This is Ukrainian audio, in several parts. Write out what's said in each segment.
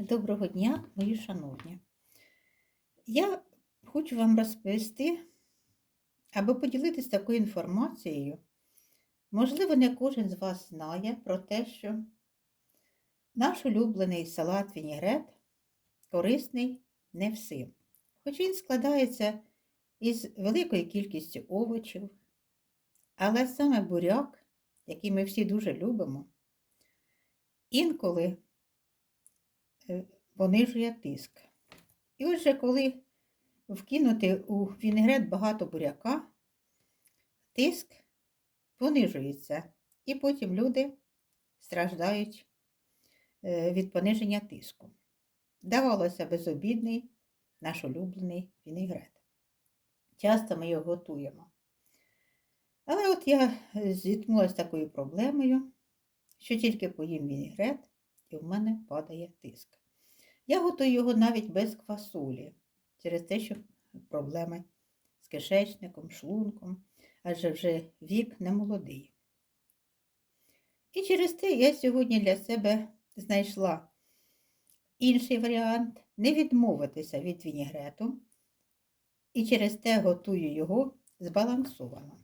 Доброго дня, мої шановні. Я хочу вам розповісти або поділитися такою інформацією. Можливо, не кожен з вас знає про те, що наш улюблений салат Вінігрет корисний не всім. Хоч він складається із великої кількістю овочів, але саме буряк, який ми всі дуже любимо, інколи понижує тиск. І отже, коли вкинути у вінегрет багато буряка, тиск понижується, і потім люди страждають е, від пониження тиску. Давалося безобідний наш улюблений вінегрет. Часто ми його готуємо. Але от я зіткнулася з такою проблемою, що тільки поїм вінігрет, і в мене падає тиск. Я готую його навіть без квасолі, через те, що проблеми з кишечником, шлунком, адже вже вік не молодий. І через те я сьогодні для себе знайшла інший варіант не відмовитися від вінігрету, і через те готую його збалансовано.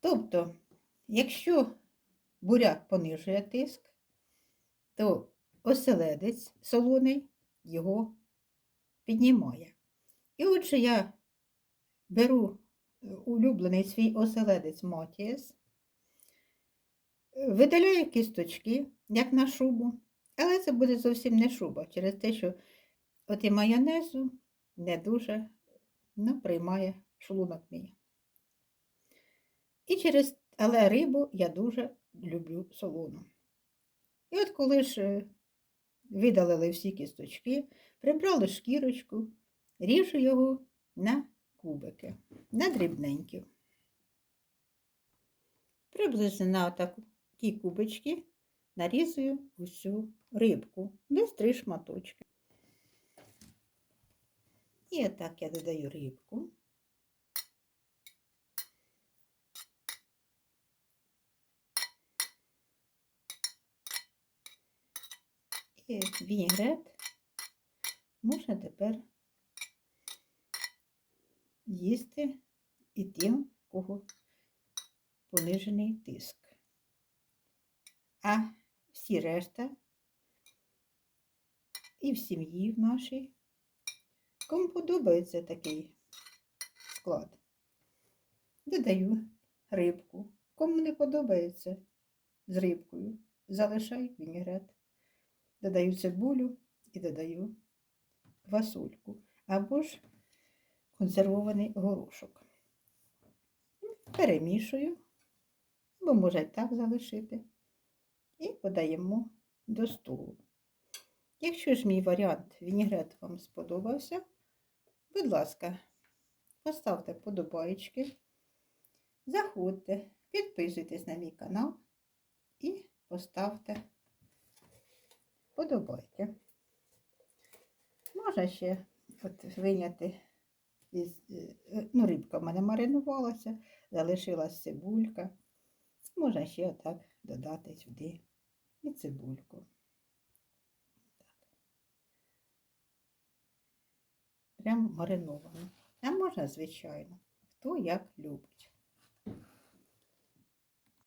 Тобто, якщо буряк понижує тиск, то оселедець солоний його піднімає. І отже, я беру улюблений свій оселедець Мотієс, видаляю кісточки, як на шубу, але це буде зовсім не шуба, через те, що от і майонезу не дуже ну, приймає шлунок мій. І через, але рибу я дуже люблю солону. І от коли ж видалили всі кісточки, прибрали шкірочку, ріжу його на кубики, на дрібненькі. Приблизно на такі кубочки нарізую усю рибку, десь три шматочки. І отак я додаю рибку. І вінігрет можна тепер їсти і тим, кого понижений тиск. А всі решта і в сім'ї в нашій, кому подобається такий склад, додаю рибку. Кому не подобається з рибкою, залишай вінігрет. Додаю цибулю і додаю квасольку або ж консервований горошок. Перемішую, або може так залишити, і подаємо до столу. Якщо ж мій варіант вінігрет вам сподобався, будь ласка, поставте подобаєчки, заходьте, підписуйтесь на мій канал і поставте подобайте. Можна ще от виняти із, ну, рибка в мене маринувалася, залишилась цибулька. Можна ще отак додати сюди і цибульку. Прямо мариновано. А можна, звичайно, хто як любить.